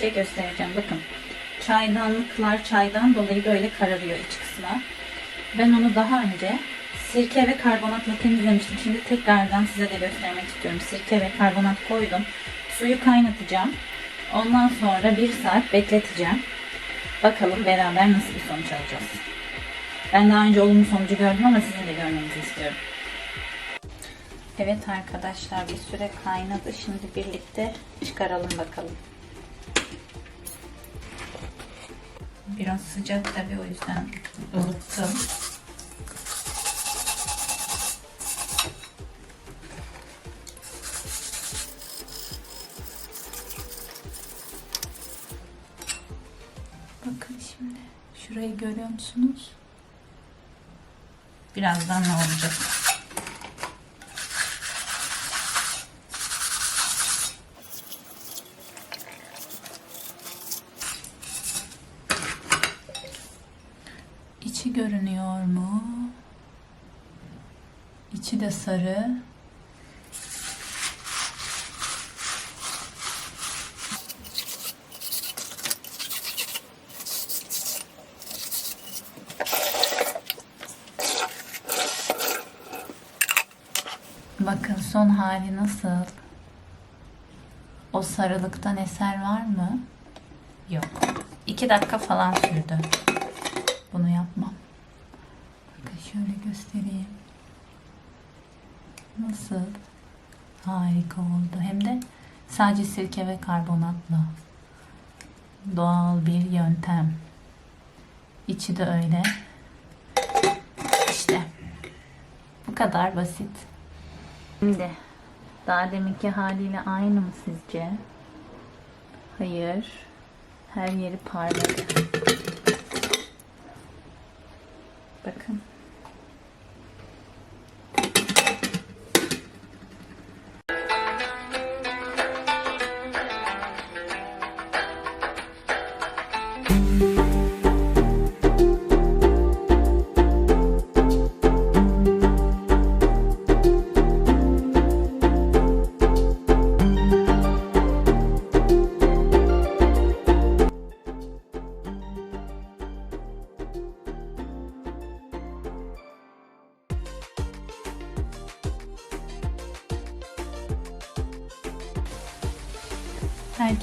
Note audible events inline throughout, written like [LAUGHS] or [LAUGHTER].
şey göstereceğim. Bakın. Çaydanlıklar çaydan dolayı böyle kararıyor iç kısmı. Ben onu daha önce sirke ve karbonatla temizlemiştim. Şimdi tekrardan size de göstermek istiyorum. Sirke ve karbonat koydum. Suyu kaynatacağım. Ondan sonra bir saat bekleteceğim. Bakalım beraber nasıl bir sonuç alacağız. Ben daha önce olumlu sonucu gördüm ama sizin de görmenizi istiyorum. Evet arkadaşlar bir süre kaynadı. Şimdi birlikte çıkaralım bakalım. Biraz sıcak tabii o yüzden ılıttım. Bakın şimdi şurayı görüyor musunuz? Birazdan ne olacak? İçi görünüyor mu? İçi de sarı. Bakın son hali nasıl? O sarılıktan eser var mı? Yok. İki dakika falan sürdü. Bunu yapmam. Bakın şöyle göstereyim. Nasıl? Harika oldu. Hem de sadece sirke ve karbonatla. Doğal bir yöntem. İçi de öyle. İşte. Bu kadar basit. Şimdi daha deminki haliyle aynı mı sizce? Hayır. Her yeri parladı. Bakın.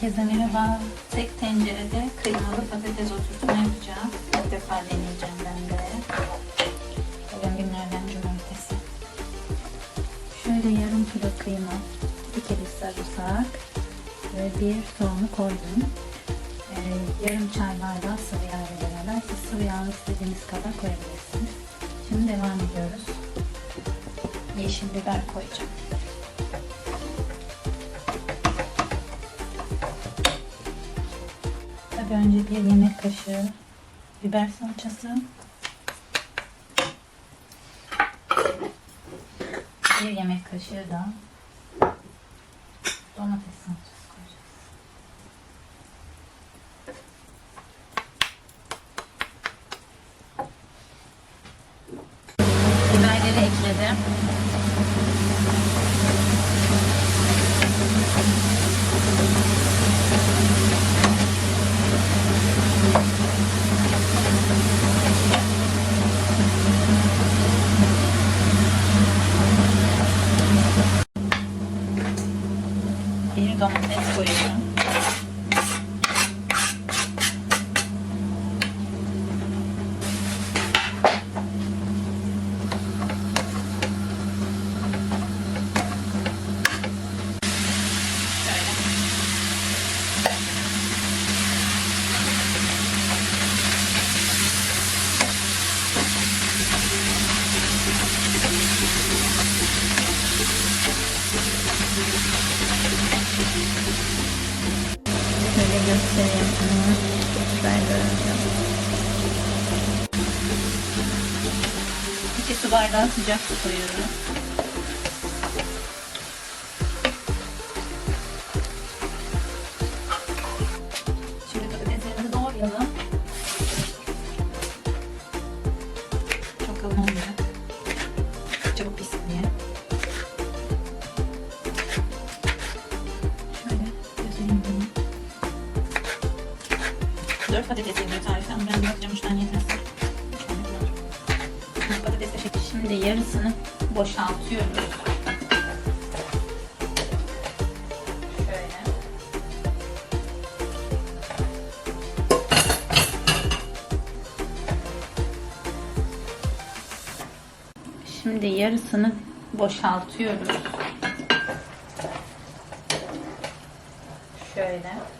Herkese merhaba. Tek tencerede kıymalı patates oturtma yapacağım. İlk defa deneyeceğim ben de. Bugün günlerden cumartesi. Şöyle yarım kilo kıyma, bir kere sarımsak ve bir soğanı koydum. Ee, yarım çay bardağı sıvı yağ ile beraber siz sıvı yağ istediğiniz kadar koyabilirsiniz. Şimdi devam ediyoruz. Yeşil biber koyacağım. Tabii önce bir yemek kaşığı biber salçası. Bir yemek kaşığı da domates salçası koyacağız. Biberleri ekledim. Bir domates koyacağım. Sıcak su koyuyorum. Yarısını boşaltıyorum. Şöyle. Şimdi yarısını boşaltıyoruz. Şöyle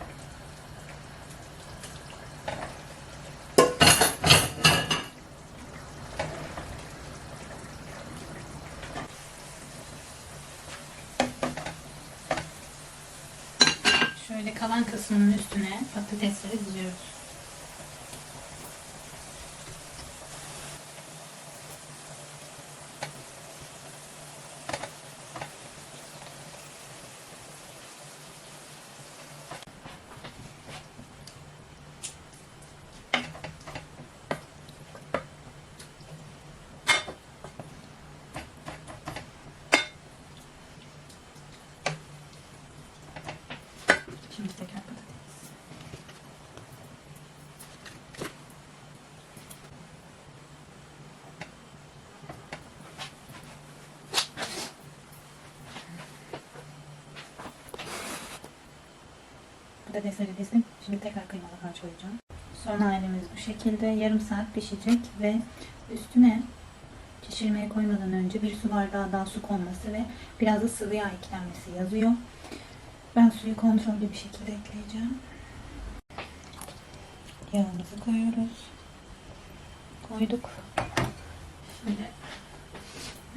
kısmının üstüne patatesleri diziyoruz. Şimdi tekrar patates. Patatesleri dizdim. Şimdi tekrar kıymalı harç koyacağım. Son halimiz bu şekilde. Yarım saat pişecek ve üstüne pişirmeye koymadan önce bir su bardağı daha su konması ve biraz da sıvı yağ eklenmesi yazıyor. Ben suyu kontrollü bir şekilde ekleyeceğim. Yağımızı koyuyoruz. Koyduk. Şimdi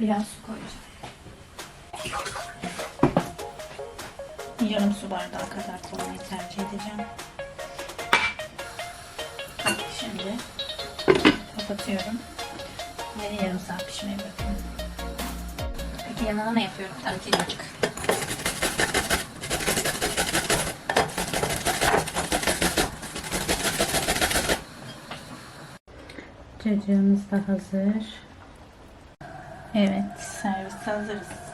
biraz su koyacağım. Yarım su bardağı kadar koymayı tercih edeceğim. Şimdi kapatıyorum. Ve yarım saat pişmeye bırakıyorum. Peki yanına ne yapıyorum? Tabii ki açık. Cacığımız da hazır. Evet, servis hazırız.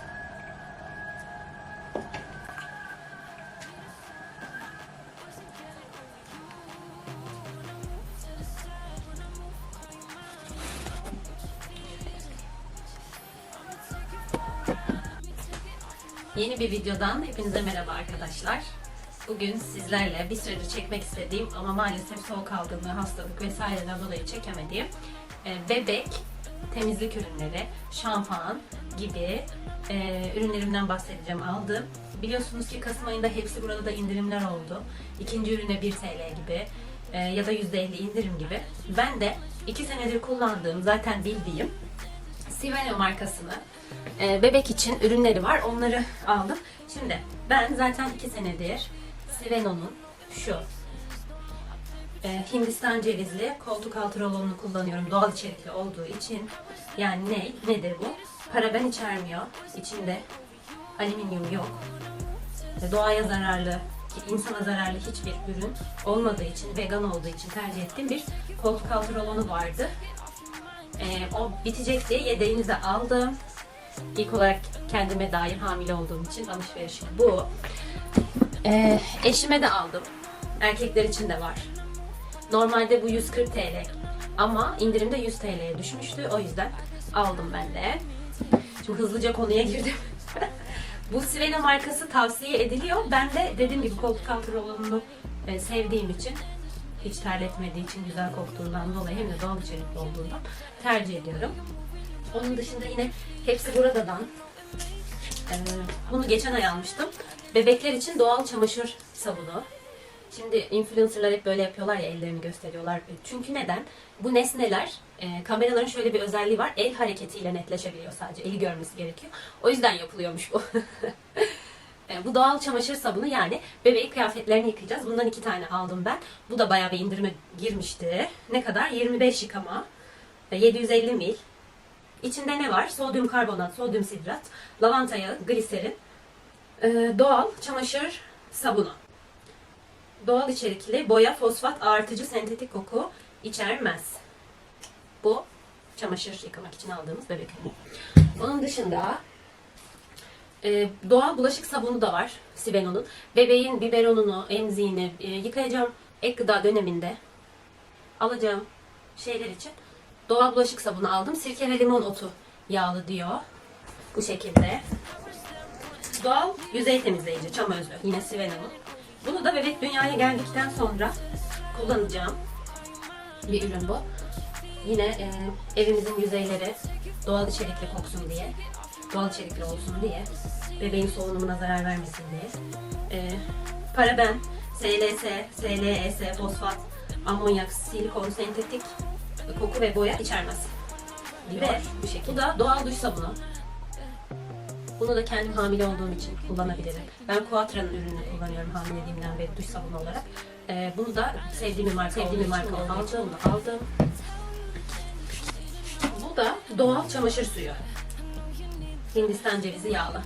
Yeni bir videodan hepinize merhaba arkadaşlar. Bugün sizlerle bir süredir çekmek istediğim ama maalesef soğuk algınlığı, hastalık vesaireden dolayı çekemediğim e, bebek temizlik ürünleri, şampuan gibi e, ürünlerimden bahsedeceğim. Aldım. Biliyorsunuz ki Kasım ayında hepsi burada da indirimler oldu. İkinci ürüne 1 TL gibi e, ya da %50 indirim gibi. Ben de 2 senedir kullandığım, zaten bildiğim Siveno markasını e, bebek için ürünleri var. Onları aldım. Şimdi ben zaten 2 senedir Siveno'nun şu e, Hindistan cevizli koltuk altı rolonunu kullanıyorum. Doğal içerikli olduğu için. Yani ne? Nedir bu? Paraben içermiyor. İçinde alüminyum yok. E, Doğaya zararlı, insana zararlı hiçbir ürün olmadığı için, vegan olduğu için tercih ettiğim bir koltuk altı rolonu vardı. E, o bitecek diye yedeğini de aldım. İlk olarak kendime dair hamile olduğum için alışverişim bu. E, eşime de aldım. Erkekler için de var. Normalde bu 140 TL ama indirimde 100 TL'ye düşmüştü. O yüzden aldım ben de. Şimdi hızlıca konuya girdim. [LAUGHS] bu Sivena markası tavsiye ediliyor. Ben de dediğim gibi koltuk altı rolonunu e, sevdiğim için hiç terletmediği için güzel koktuğundan dolayı hem de doğal içerikli olduğundan tercih ediyorum. Onun dışında yine hepsi buradadan. Ee, bunu geçen ay almıştım. Bebekler için doğal çamaşır sabunu. Şimdi influencerlar hep böyle yapıyorlar ya ellerini gösteriyorlar. Çünkü neden? Bu nesneler e, kameraların şöyle bir özelliği var. El hareketiyle netleşebiliyor sadece. Eli görmesi gerekiyor. O yüzden yapılıyormuş bu. [LAUGHS] E, bu doğal çamaşır sabunu yani bebeğin kıyafetlerini yıkayacağız. Bundan iki tane aldım ben. Bu da bayağı bir indirime girmişti. Ne kadar? 25 yıkama. E, 750 mil. İçinde ne var? Sodyum karbonat, sodyum sidrat, lavanta yağı, gliserin, e, doğal çamaşır sabunu. Doğal içerikli boya, fosfat, artıcı, sentetik koku içermez. Bu çamaşır yıkamak için aldığımız bebek. Onun dışında e, doğal bulaşık sabunu da var Siveno'nun. Bebeğin biberonunu, emziğini e, yıkayacağım ek gıda döneminde alacağım şeyler için doğal bulaşık sabunu aldım. Sirke ve limon otu yağlı diyor. Bu şekilde. Doğal yüzey temizleyici, çam özlü. Yine Sivena'nın. Bunu da bebek dünyaya geldikten sonra kullanacağım bir ürün bu. Yine e, evimizin yüzeyleri doğal içerikli koksun diye, doğal içerikli olsun diye, bebeğin solunumuna zarar vermesin diye. E, paraben, SLS, SLES, fosfat, amonyak, silikon, sentetik koku ve boya içermez. Ve bu şekilde. Bu da doğal duş sabunu. Bunu da kendim hamile olduğum için kullanabilirim. Ben Quattra'nın ürününü kullanıyorum hamileliğimden beri duş sabunu olarak. Ee, bunu da sevdiğim bir marka, sevdiğim bir marka bunu aldım. Bu da doğal çamaşır suyu. Hindistan cevizi yağlı.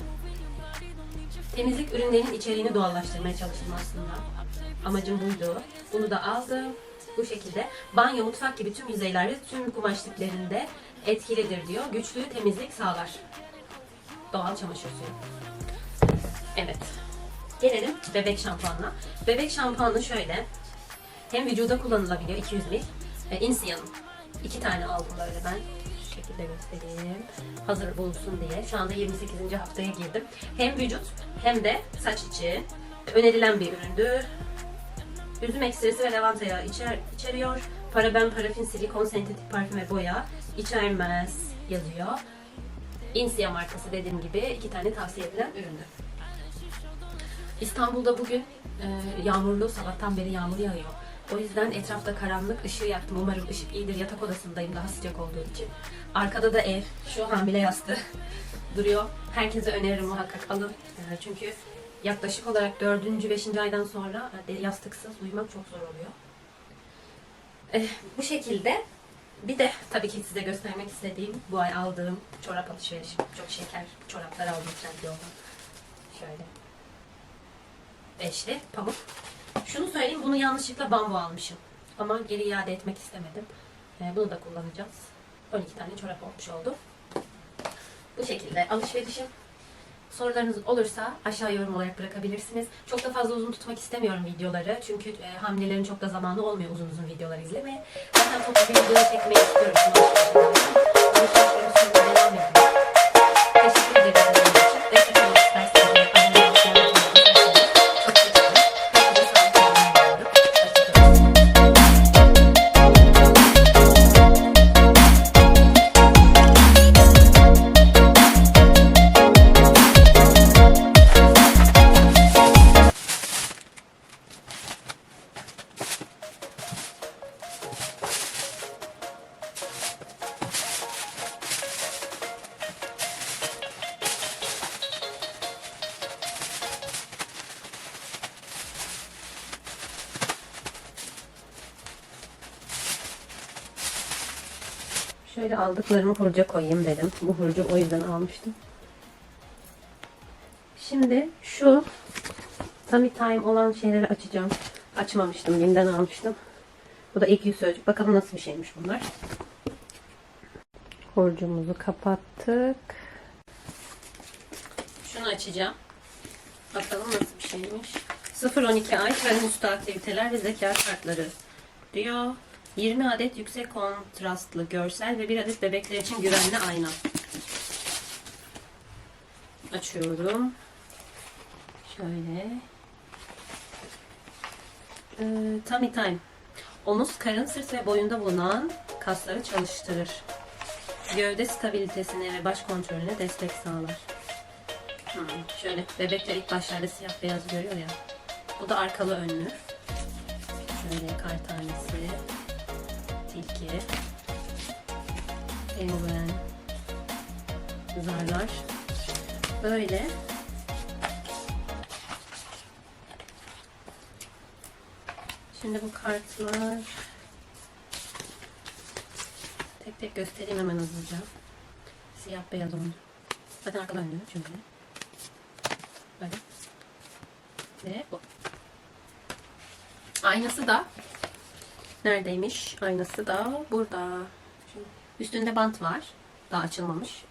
Temizlik ürünlerinin içeriğini doğallaştırmaya çalıştım aslında. Amacım buydu. Bunu da aldım. Bu şekilde banyo, mutfak gibi tüm yüzeylerde, tüm kumaş tiplerinde etkilidir diyor. Güçlü temizlik sağlar. Doğal çamaşır suyu. Evet. Gelelim bebek şampuanına. Bebek şampuanı şöyle. Hem vücuda kullanılabiliyor 200 ml. E, Insia'nın. iki tane aldım böyle ben. Şekilde göstereyim. Hazır bulunsun diye. Şu anda 28. haftaya girdim. Hem vücut hem de saç için önerilen bir üründü. Üzüm ekstresi ve lavanta yağı içer, içeriyor. Paraben, parafin, silikon, sentetik parfüm ve boya içermez yazıyor. Insia markası dediğim gibi iki tane tavsiye edilen üründü. İstanbul'da bugün e, yağmurlu, sabahtan beri yağmur yağıyor. O yüzden etrafta karanlık, ışığı yaktım. Umarım ışık iyidir. Yatak odasındayım daha sıcak olduğu için. Arkada da ev, şu hamile yastığı [LAUGHS] duruyor. Herkese öneririm muhakkak alın. E, çünkü yaklaşık olarak 4. 5. aydan sonra e, yastıksız uyumak çok zor oluyor. E, bu şekilde bir de tabii ki size göstermek istediğim bu ay aldığım çorap alışverişim. Çok şeker çoraplar aldım Trendyol'dan. Şöyle. Beşli pamuk. Şunu söyleyeyim bunu yanlışlıkla bambu almışım. Ama geri iade etmek istemedim. Ee, bunu da kullanacağız. 12 tane çorap olmuş oldu. Bu şekilde alışverişim. Sorularınız olursa aşağı yorum olarak bırakabilirsiniz. Çok da fazla uzun tutmak istemiyorum videoları. Çünkü e, hamilelerin çok da zamanı olmuyor uzun uzun videolar izlemeye. Zaten çok bir video çekmeyi istiyorum. Şöyle aldıklarımı hurca koyayım dedim. Bu hurcu o yüzden almıştım. Şimdi şu tummy time olan şeyleri açacağım. Açmamıştım. Yeniden almıştım. Bu da ilk yüz sözcük. Bakalım nasıl bir şeymiş bunlar. Hurcumuzu kapattık. Şunu açacağım. Bakalım nasıl bir şeymiş. 0-12 ay tren üstü aktiviteler ve zeka kartları diyor. 20 adet yüksek kontrastlı görsel ve bir adet bebekler için güvenli ayna. Açıyorum. Şöyle. Ee, tummy time. Omuz, karın, sırt ve boyunda bulunan kasları çalıştırır. Gövde stabilitesine ve baş kontrolüne destek sağlar. Hmm, şöyle bebekler ilk başlarda siyah beyaz görüyor ya. Bu da arkalı önlü. Şöyle kar tanesi tilki, penguen, zarlar. Böyle. Şimdi bu kartlar tek tek göstereyim hemen hızlıca. Siyah beyaz oldu. Zaten arkadan önlü çünkü. Böyle. Ve bu. Aynası da Neredeymiş? Aynası da burada. Üstünde bant var. Daha açılmamış.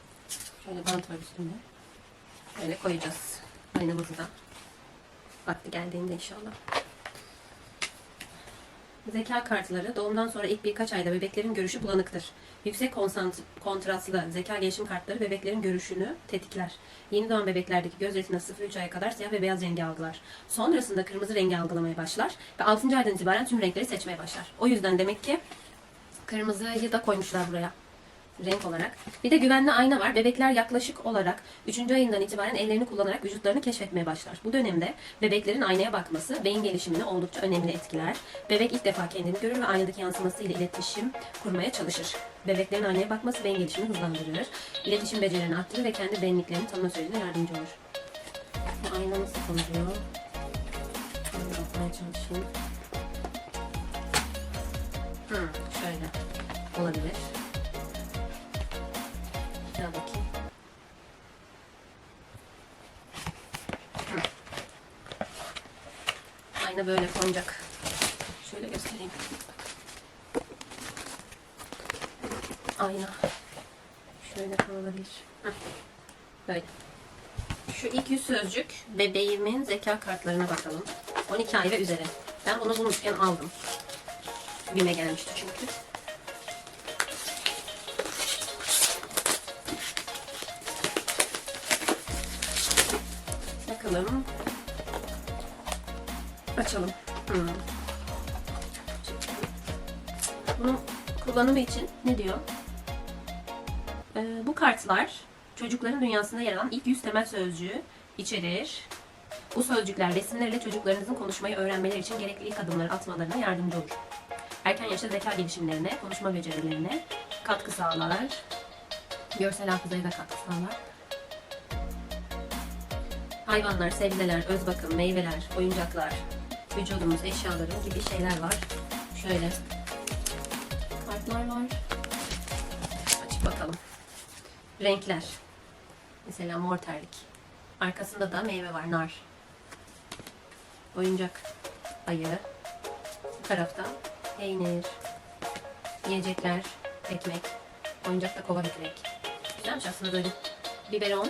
Şöyle bant var üstünde. Böyle koyacağız. Aynamızı da. Vakti geldiğinde inşallah. Zeka kartları doğumdan sonra ilk birkaç ayda bebeklerin görüşü bulanıktır. Yüksek kontrastlı zeka gelişim kartları bebeklerin görüşünü tetikler. Yeni doğan bebeklerdeki göz retinası 0-3 aya kadar siyah ve beyaz rengi algılar. Sonrasında kırmızı rengi algılamaya başlar ve 6. aydan itibaren tüm renkleri seçmeye başlar. O yüzden demek ki kırmızıyı da koymuşlar buraya renk olarak. Bir de güvenli ayna var. Bebekler yaklaşık olarak 3. ayından itibaren ellerini kullanarak vücutlarını keşfetmeye başlar. Bu dönemde bebeklerin aynaya bakması beyin gelişimini oldukça önemli etkiler. Bebek ilk defa kendini görür ve aynadaki yansımasıyla iletişim kurmaya çalışır. Bebeklerin aynaya bakması beyin gelişimini hızlandırır. İletişim becerilerini arttırır ve kendi benliklerini tanıma sürecine yardımcı olur. Bu ayna nasıl konuluyor? Çalışayım. Hmm, şöyle olabilir. Hı. Ayna böyle konacak. Şöyle göstereyim. Ayna. Şöyle konulabilir. Böyle. Şu ilk yüz sözcük bebeğimin zeka kartlarına bakalım. 12 ay ve üzeri. Ben bunu bulmuşken aldım. Bime gelmişti çünkü. Bakalım. Açalım. Hmm. Bunun kullanımı için ne diyor? Ee, bu kartlar çocukların dünyasında yer alan ilk yüz temel sözcüğü içerir. Bu sözcükler resimlerle çocuklarınızın konuşmayı öğrenmeleri için gerekli ilk adımları atmalarına yardımcı olur. Erken yaşta zeka gelişimlerine, konuşma becerilerine katkı sağlar. Görsel hafızaya da katkı sağlar. Hayvanlar, sebzeler, öz bakım, meyveler, oyuncaklar, vücudumuz, eşyalarım gibi şeyler var. Şöyle kartlar var. Açıp bakalım. Renkler. Mesela mor terlik. Arkasında da meyve var, nar. Oyuncak, ayı. Bu tarafta peynir, yiyecekler, ekmek. Oyuncakta kova ekmek. Güzelmiş aslında böyle. Biberon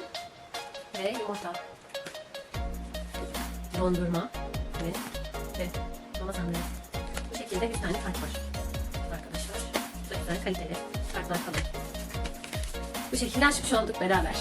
ve yumurta dondurma ve ve mama sandalye. Bu şekilde bir tane kart var arkadaşlar. Çok güzel kaliteli kartlar kalır. Bu şekilde açmış olduk beraber.